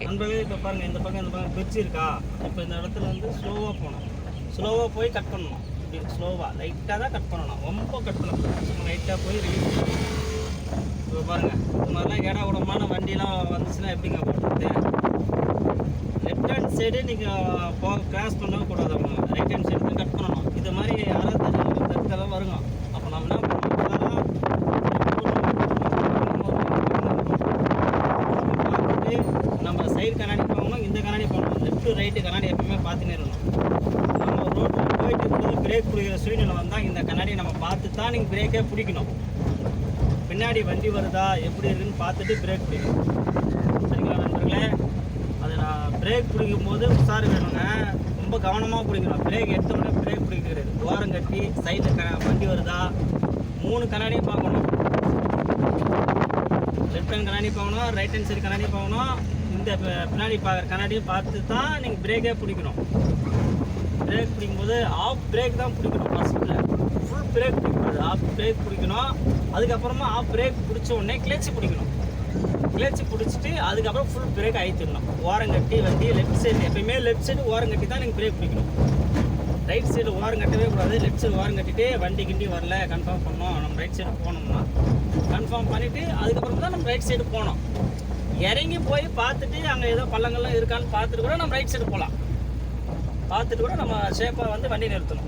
Okay. நண்பர்களே இப்போ பாருங்க இந்த பக்கம் இந்த பக்கம் பிரிட்ஜ் இருக்கா? இப்போ இந்த இடத்துல வந்து ஸ்லோவாக போகணும். ஸ்லோவாக போய் கட் பண்ணணும். இப்படி ஸ்லோவாக லைட்டாக தான் கட் பண்ணணும். ரொம்ப கட் பண்ணக்கூடாது. சும்மா லைட்டாக போய் ரிலீஸ் இப்போ பாருங்கள் இந்த மாதிரிலாம் இட உடமான வண்டிலாம் வந்துச்சுன்னா எப்படிங்க போகிறது லெஃப்ட் ஹேண்ட் சைடு நீங்கள் போ கிராஸ் பண்ணவே கூடாது அவங்க ரைட் ஹேண்ட் சைடு தான் கட் பண்ணணும் இது மாதிரி யாராவது இந்த இடத்துல வருங்க அப்போ நம்ம என்ன பண்ணணும் பார்த்துட்டு நம்ம சைடு கண்ணாடி போகணும் இந்த கண்ணாடி போகணும். லெஃப்ட் ரைட்டு கண்ணாடி எப்பவுமே பார்த்துனே இருக்கணும் நம்ம ரோட்டில் போயிட்டு இருக்கும்போது பிரேக் பிடிக்கிற சூழ்நிலை வந்தால் இந்த கண்ணாடியை நம்ம பார்த்து தான் நீங்கள் பிரேக்கே பிடிக்கணும். பின்னாடி வண்டி வருதா எப்படி இருக்குன்னு பார்த்துட்டு பிரேக் பிடிக்கணும். சரிங்களா நண்பர்களே? அது நான் பிரேக் பிடிக்கும் போது உஷாரு வேணுங்க ரொம்ப கவனமாக பிடிக்கணும். பிரேக் எடுத்தோடனே பிரேக் பிடிக்கிறது. ஓரம் கட்டி சைடில் க வண்டி வருதா மூணு கண்ணாடியும் பார்க்கணும். லெஃப்ட் ஹேண்ட் கண்ணாடி போகணும் ரைட் ஹேண்ட் சைடு கண்ணாடி போகணும் இந்த பின்னாடி பார்க்குற கண்ணாடியும் பார்த்து தான் நீங்கள் பிரேக்கே பிடிக்கணும். பிரேக் பிடிக்கும்போது ஆஃப் பிரேக் தான் பிடிக்கணும் ஃபஸ்ட்டில் ஃபுல் பிரேக் பிடிக்கக்கூடாது. ஆஃப் பிரேக் பிடிக்கணும். அதுக்கப்புறமா ஆஃப் பிரேக் பிடிச்ச உடனே கிளச்சு பிடிக்கணும். கிளச்சு பிடிச்சிட்டு அதுக்கப்புறம் ஃபுல் பிரேக் அழித்திடணும். ஓரம் கட்டி வண்டி லெஃப்ட் சைடு எப்பயுமே லெஃப்ட் சைடு ஓரம் கட்டி தான் நீங்கள் பிரேக் பிடிக்கணும். ரைட் சைடு ஓரம் கட்டவே கூடாது. லெஃப்ட் சைடு ஓரம் கட்டிட்டு வண்டி கிண்டி வரல கன்ஃபார்ம் பண்ணோம் நம்ம ரைட் சைடு போனோம்னா. கன்ஃபார்ம் பண்ணிவிட்டு அதுக்கப்புறம் தான் நம்ம ரைட் சைடு போனோம். இறங்கி போய் பார்த்துட்டு அங்கே ஏதோ பள்ளங்கள்லாம் இருக்கான்னு பார்த்துட்டு கூட நம்ம ரைட் சைடு போகலாம் பார்த்துட்டு கூட நம்ம சேஃபாக வந்து வண்டி நிறுத்தணும்.